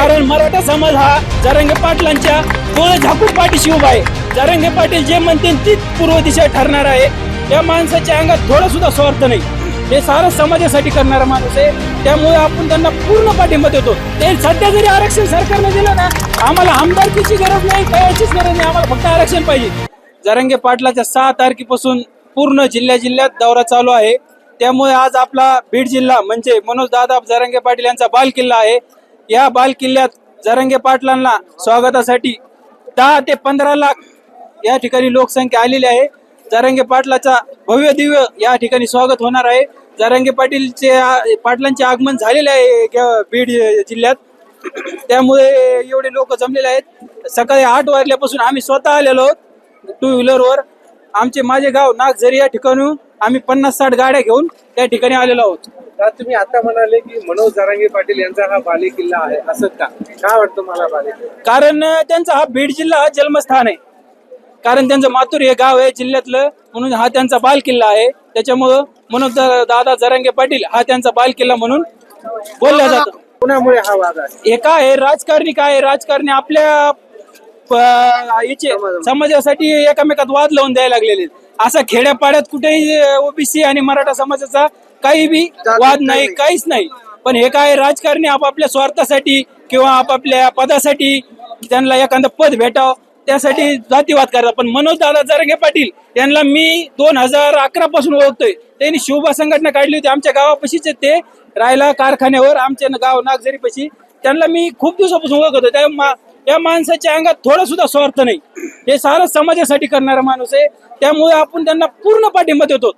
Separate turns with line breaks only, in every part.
कारण मराठा समाज हा जरंगे पाटलांच्या डोळे झाकून पाठीशी उभा आहे. जरंगे पाटील जे म्हणतील तीच पूर्व दिशा ठरणार आहे. त्या माणसाच्या अंगात थोडं सुद्धा स्वार्थ नाही. ते सारं समाजासाठी करणारा माणूस आहे. त्यामुळे आपण त्यांना पूर्ण पाठिंबा देतो. ते सध्या जरी आरक्षण सरकारने दिलं ना आम्हाला आमदारकीची गरज नाही कयाचीच गरज नाही. आम्हाला फक्त आरक्षण पाहिजे. जरंगे पाटलाच्या सहा तारखेपासून पूर्ण जिल्ह्या जिल्ह्यात दौरा चालू आहे. त्यामुळे आज आपला बीड जिल्हा म्हणजे मनोज दादा जरंगे पाटील यांचा बाल किल्ला आहे. या बाल किल्ल्यात जरंगे पाटलांना स्वागतासाठी दहा ते पंधरा लाख या ठिकाणी लोकसंख्या आलेली आहे. जरंगे पाटलाचा भव्य दिव्य या ठिकाणी स्वागत होणार आहे. जरंगे पाटीलचे पाटलांचे आगमन झालेले आहे बीड जिल्ह्यात. त्यामुळे एवढे लोक जमलेले आहेत. सकाळी आठ वाजल्यापासून आम्ही स्वतः आलेलो आहोत टू व्हीलरवर आमचे माझे गाव नागझरी या ठिकाणी आम्ही पन्नास साठ गाड्या घेऊन त्या ठिकाणी आलेलो आहोत.
तर तुम्ही आता म्हणाले की मनोज जरांगे पाटील यांचा हा बाले किल्ला आहे? असं का? काय वाटतं मला बाले
कारण त्यांचा हा बीड जिल्हा हा जन्मस्थान आहे. कारण त्यांचं मातूर हे गाव आहे जिल्ह्यातलं म्हणून हा त्यांचा बाल किल्ला आहे. त्याच्यामुळं मनोज दा- दादा जरांगे पाटील हा त्यांचा बाल किल्ला म्हणून बोलला जातो.
कुणामुळे हा वाद आहे?
हे काय आहे? राजकारणी काय आहे? राजकारणी आपल्या याचे समाजासाठी एकामेकात वाद लावून द्यायला लागलेले. असा खेड्यापाड्यात कुठेही ओबीसी आणि मराठा समाजाचा काही बी वाद नाही. काहीच नाही. पण हे काय राजकारणी आपापल्या स्वार्थासाठी किंवा आपापल्या पदासाठी त्यांना एखादं पद भेटावं त्यासाठी जातीवाद करतात. पण मनोज दादा जरंगे पाटील यांना मी दोन हजार अकरा पासून ओळखतोय. त्यांनी शिवबा संघटना काढली होती आमच्या गावापाशीच ते. राहायला कारखान्यावर आमच्या गाव नागझरीपाशी. त्यांना मी खूप दिवसापासून ओळखत होतो त्या माणसाच्या अंगात थोडं सुद्धा स्वार्थ नाही. हे सारं समाजासाठी करणारा माणूस आहे. त्यामुळे आपण त्यांना पूर्ण पाठिंबा देतो.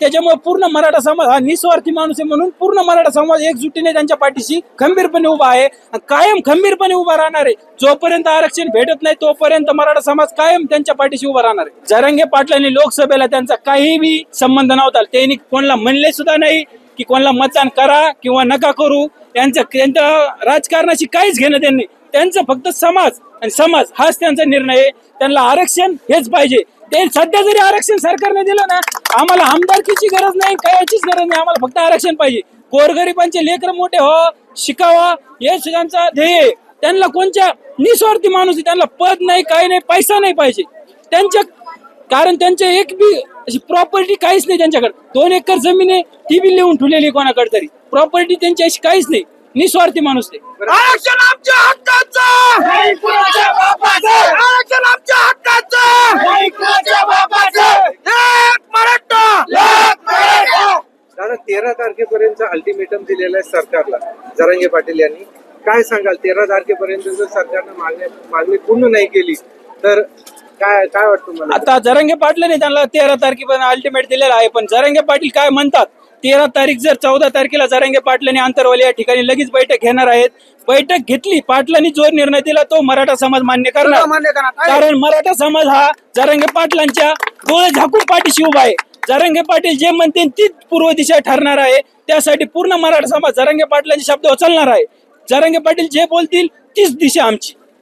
त्याच्यामुळे पूर्ण मराठा समाज हा निस्वार्थी माणूस आहे म्हणून पूर्ण मराठा समाज एकजुटीने त्यांच्या पाठीशी खंबीरपणे उभा आहे आणि कायम खंबीरपणे उभा राहणार आहे. जोपर्यंत आरक्षण भेटत नाही तोपर्यंत मराठा समाज कायम त्यांच्या पाठीशी उभा राहणार आहे. जरंगे पाटलांनी लोकसभेला त्यांचा काही बी संबंध नव्हता. त्यांनी कोणाला म्हणले सुद्धा नाही. की कोणाला मतदान करा किंवा नका करू त्यांचं त्यांच्या राजकारणाशी काहीच घेणं त्यांनी त्यांचं फक्त समाज आणि समाज हाच त्यांचा निर्णय आहे. त्यांना आरक्षण हेच पाहिजे. ते सध्या जरी आरक्षण सरकारने दिलं ना आम्हाला आमदारकीची गरज नाही कायाचीच गरज नाही. आम्हाला फक्त आरक्षण पाहिजे. गोरगरिबांचे लेकर मोठे हो शिकावा हे त्यांचा ध्येय त्यांना कोणत्या निस्वार्थी माणूस आहे, त्यांना पद नाही काही नाही पैसा नाही पाहिजे. त्यांच्या कारण त्यांचे एक बी अशी प्रॉपर्टी काहीच नाही त्यांच्याकडे. दोन एकर जमीन आहे ती बी लिहून ठेवलेली कोणाकडे तरी. प्रॉपर्टी त्यांची अशी काहीच नाही. निस्वार्थी माणूस ते
आरक्षण आमच्या हक्काचं! आरक्षण आमच्या हक्काचं! एक मराठा! एक मराठा!
दादा तेरा तारखेपर्यंत अल्टिमेटम दिलेलं आहे सरकारला. जरांगे पाटील यांनी. काय सांगाल तेरा तारखेपर्यंत जर सरकारनं मागण्या मागणी पूर्ण नाही केली तर काय काय वाटतं मला
आता जरंगे पाटलाने त्यांना तेरा तारखेपर्यंत अल्टिमेट दिलेला आहे पण जरंगे पाटील काय म्हणतात? तेरा तारीख जर चौदा तारखेला जरंगे पाटलांनी अंतरवाली या ठिकाणी लगेच बैठक घेणार आहेत. बैठक घेतली पाटलांनी जो निर्णय दिला तो मराठा समाज मान्य करणार.
मान्य करणार.
कारण मराठा समाज हा जरंगे पाटलांच्या डोळे झाकून पाठीशी उभा आहे. जरंगे पाटील जे म्हणतील तीच पूर्व दिशा ठरणार आहे. त्यासाठी पूर्ण मराठा समाज जरंगे पाटलांच्या शब्दावर चालणार आहे. जरंगे पाटील जे बोलतील तीच दिशा आमची.